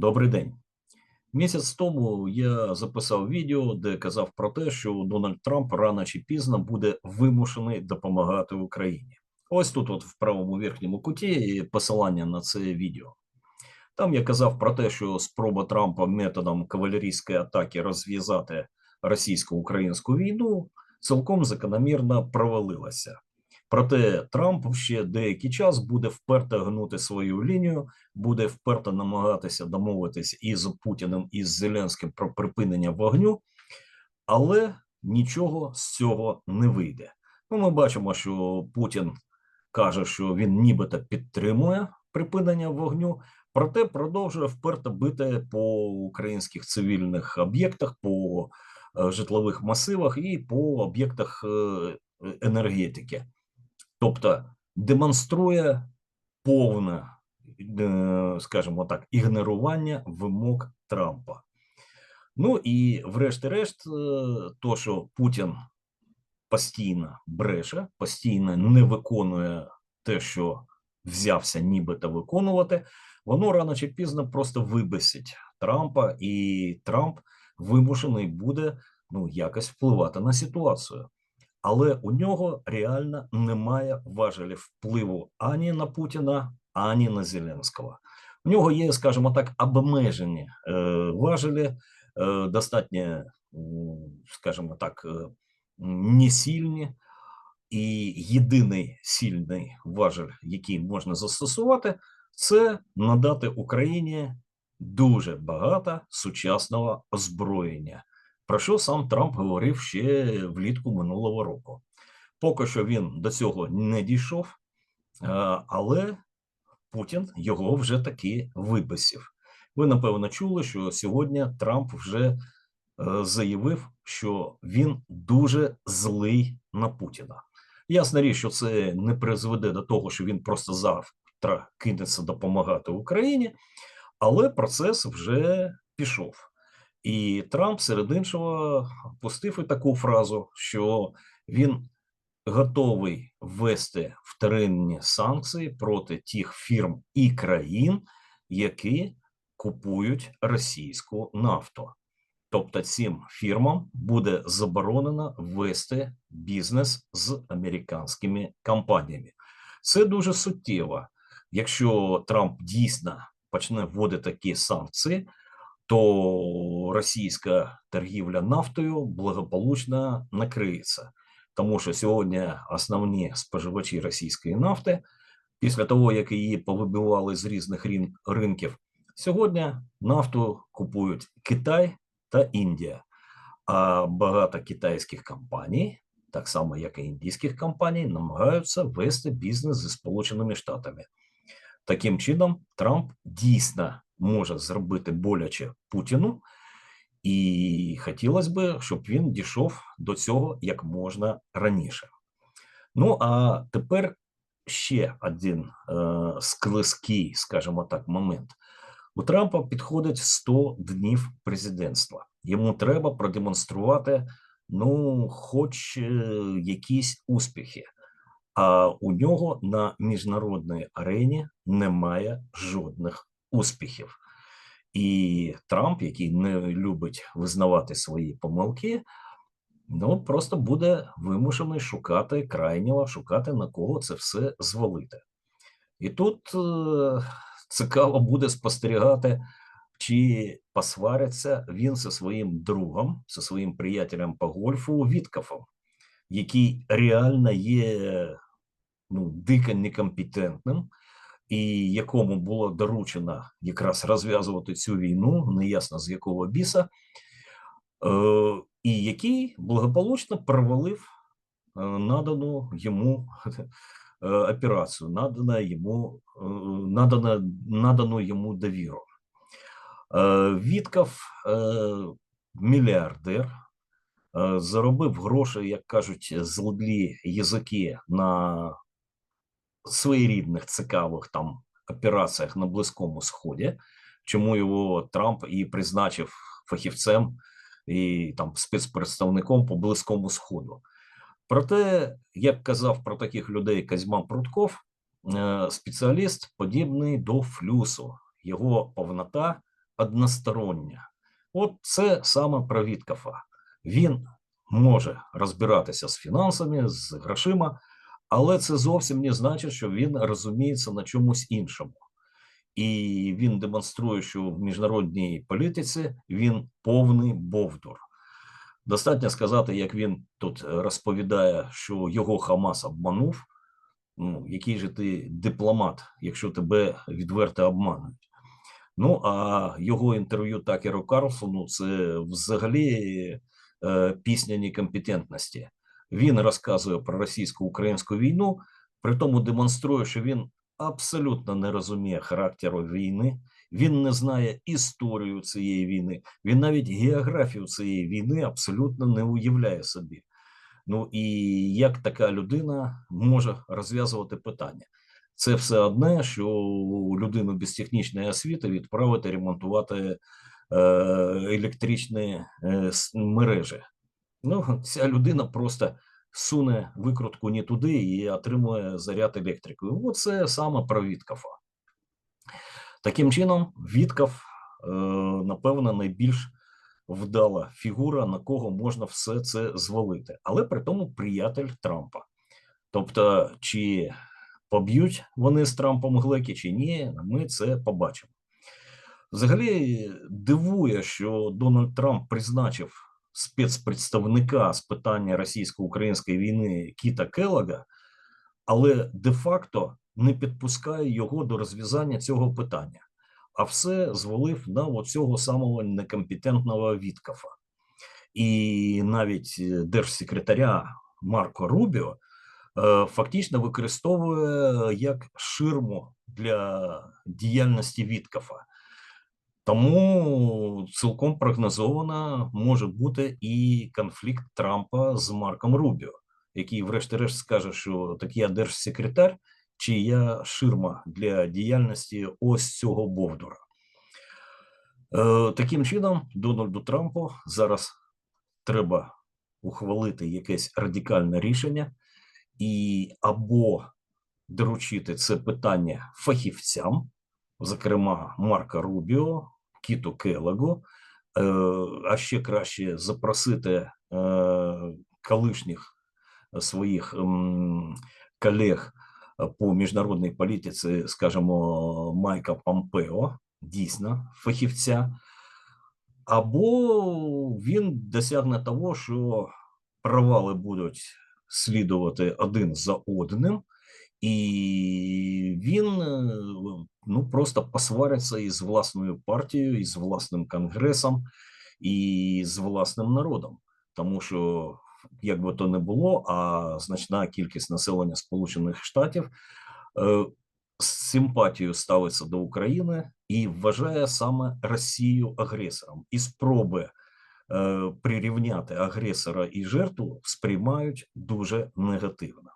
Добрий день. Місяць тому я записав відео, де казав про те, що Дональд Трамп рано чи пізно буде вимушений допомагати Україні. Ось тут, от в правому верхньому куті, посилання на це відео. Там я казав про те, що спроба Трампа методом кавалерійської атаки розв'язати російсько-українську війну цілком закономірно провалилася. Проте Трамп ще деякий час буде вперто гнути свою лінію, буде вперто намагатися домовитись із Путіним і з Зеленським про припинення вогню, але нічого з цього не вийде. Ну, ми бачимо, що Путін каже, що він нібито підтримує припинення вогню, проте продовжує вперто бити по українських цивільних об'єктах, по е, житлових масивах і по об'єктах е, енергетики. Тобто демонструє повне, е, скажімо так, ігнорування вимог Трампа. Ну і, врешті-решт, е, то, що Путін постійно бреше, постійно не виконує те, що взявся нібито виконувати, воно рано чи пізно просто вибесить Трампа, і Трамп вимушений буде ну якось впливати на ситуацію але у нього реально немає важелів впливу ані на Путіна, ані на Зеленського. У нього є, скажімо так, обмежені е, важелі, е, достатньо, скажімо так, е, несильні, і єдиний сильний важель, який можна застосувати, це надати Україні дуже багато сучасного озброєння про що сам Трамп говорив ще влітку минулого року. Поки що він до цього не дійшов, але Путін його вже таки вибесів. Ви напевно чули, що сьогодні Трамп вже е, заявив, що він дуже злий на Путіна. Ясна річ, що це не призведе до того, що він просто завтра кинеться допомагати Україні, але процес вже пішов. І Трамп серед іншого пустив і таку фразу, що він готовий ввести вторинні санкції проти тих фірм і країн, які купують російську нафту. Тобто цим фірмам буде заборонено вести бізнес з американськими компаніями. Це дуже суттєво. Якщо Трамп дійсно почне вводити такі санкції то російська торгівля нафтою благополучно накриється, тому що сьогодні основні споживачі російської нафти, після того як її повибивали з різних ринків, сьогодні нафту купують Китай та Індія. А багато китайських компаній, так само як і індійських компаній, намагаються вести бізнес зі Сполученими Штатами. Таким чином, Трамп дійсно може зробити боляче Путіну, і хотілося б, щоб він дійшов до цього як можна раніше. Ну а тепер ще один е, склизький, скажімо так, момент. У Трампа підходить 100 днів президентства. Йому треба продемонструвати, ну, хоч е, якісь успіхи. А у нього на міжнародній арені немає жодних успіхів. І Трамп, який не любить визнавати свої помилки, ну просто буде вимушений шукати крайнього, шукати на кого це все звалити. І тут е цікаво буде спостерігати, чи посвариться він зі своїм другом, зі своїм приятелем по гольфу Віткафом, який реально є ну, дико некомпетентним і якому було доручено якраз розв'язувати цю війну, неясно з якого біса, е, і який благополучно провалив е, надану йому е, операцію, надана йому, надана, надану йому довіру. Вітков мільярдер. Заробив гроші, як кажуть, злодлі язики на своєрідних цікавих там операціях на Близькому Сході, чому його Трамп і призначив фахівцем і там спецпредставником по Близькому Сходу. Проте, як казав про таких людей Казьма Прутков, е, спеціаліст подібний до флюсу, його повнота одностороння. От це саме про Віткафа. Він може розбиратися з фінансами, з грошима, але це зовсім не значить, що він розуміється на чомусь іншому. І він демонструє, що в міжнародній політиці він повний бовдур. Достатньо сказати, як він тут розповідає, що його Хамас обманув. Ну, який же ти дипломат, якщо тебе відверто обманують? Ну а його інтерв'ю Такеру Карлсону це взагалі е, пісня некомпетентності. Він розказує про російсько-українську війну, при тому демонструє, що він абсолютно не розуміє характеру війни. Він не знає історію цієї війни. Він навіть географію цієї війни абсолютно не уявляє собі. Ну і як така людина може розв'язувати питання? Це все одне, що людину без технічної освіти відправити ремонтувати е, електричні е, мережі. Ну, ця людина просто суне викрутку не туди і отримує заряд електрикою. Оце саме про Віткафа. Таким чином, Віткаф, е, напевно, найбільш вдала фігура, на кого можна все це звалити, але при тому приятель Трампа. Тобто, чи поб'ють вони з Трампом глеки, чи ні, ми це побачимо. Взагалі дивує, що Дональд Трамп призначив спецпредставника з питання російсько-української війни Кіта Келлога, але де-факто не підпускає його до розв'язання цього питання а все звалив на оцього самого некомпетентного Віткафа. І навіть е, держсекретаря Марко Рубіо е, фактично використовує як ширму для діяльності Віткафа. Тому цілком прогнозовано може бути і конфлікт Трампа з Марком Рубіо, який, врешті-решт, скаже, що так я держсекретар, чия ширма для діяльності ось цього Бовдура. Е, Таким чином, Дональду Трампу зараз треба ухвалити якесь радикальне рішення і або доручити це питання фахівцям, зокрема Марка Рубіо, Кіту Келегу, е, а ще краще запросити е, колишніх своїх колег по міжнародній політиці, скажімо, Майка Помпео, дійсно фахівця, або він досягне того, що провали будуть слідувати один за одним, і він ну просто посвариться із власною партією, із власним конгресом, і з власним народом, тому що як би то не було, а значна кількість населення Сполучених Штатів е, з симпатією ставиться до України і вважає саме Росію агресором, і спроби е, прирівняти агресора і жертву сприймають дуже негативно.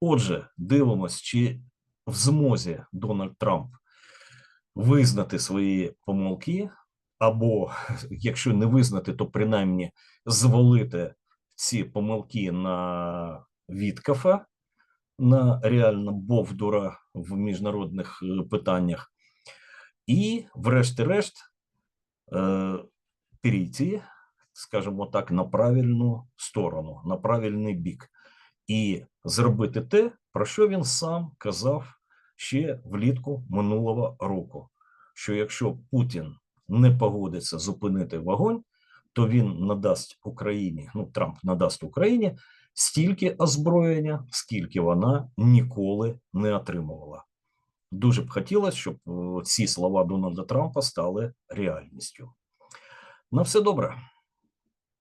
Отже, дивимось, чи в змозі Дональд Трамп визнати свої помилки, або якщо не визнати, то принаймні звалити ці помилки на Віткафа, на реально Бовдура в міжнародних е, питаннях, і, врешті-решт, е, перейти, скажімо так, на правильну сторону, на правильний бік, і зробити те, про що він сам казав ще влітку минулого року: що якщо Путін не погодиться зупинити вогонь, то він надасть Україні, ну Трамп надасть Україні стільки озброєння, скільки вона ніколи не отримувала. Дуже б хотілося, щоб ці слова Дональда Трампа стали реальністю. На все добре.